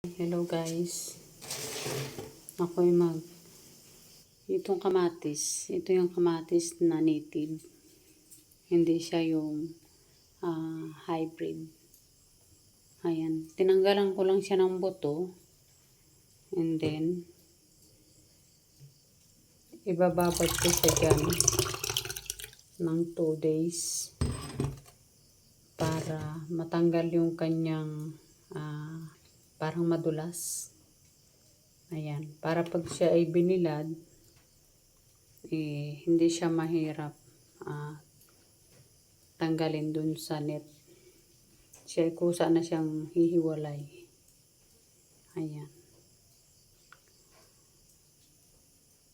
Hello guys. Ako'y mag itong kamatis, ito yung kamatis na native. Hindi siya yung ah, hybrid. Ayan. Tinanggalan ko lang siya ng buto. And then, ibababad ko siya dyan ng 2 days para matanggal yung kanyang ah, parang madulas. Ayan. Para pag siya ay binilad, eh, hindi siya mahirap ah, tanggalin dun sa net. Siya ay kusa na siyang hihiwalay. Ayan.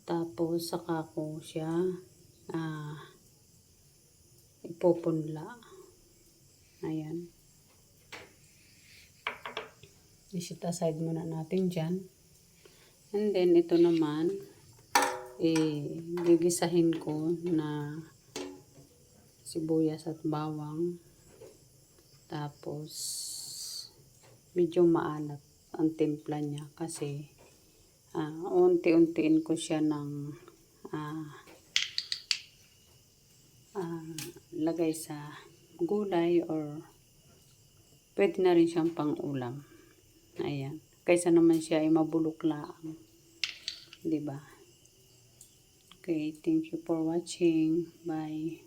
Tapos, saka ko siya ah, ipupunla. Ayan. I-set aside muna natin dyan. And then, ito naman, eh, gigisahin ko na sibuyas at bawang. Tapos, medyo maalat ang timpla niya kasi ah, unti-untiin ko siya ng ah, ah, lagay sa gulay or pwede na rin siyang pang-ulam. Ayan. Kaysa naman siya ay mabulok lang. Diba? Okay, thank you for watching. Bye.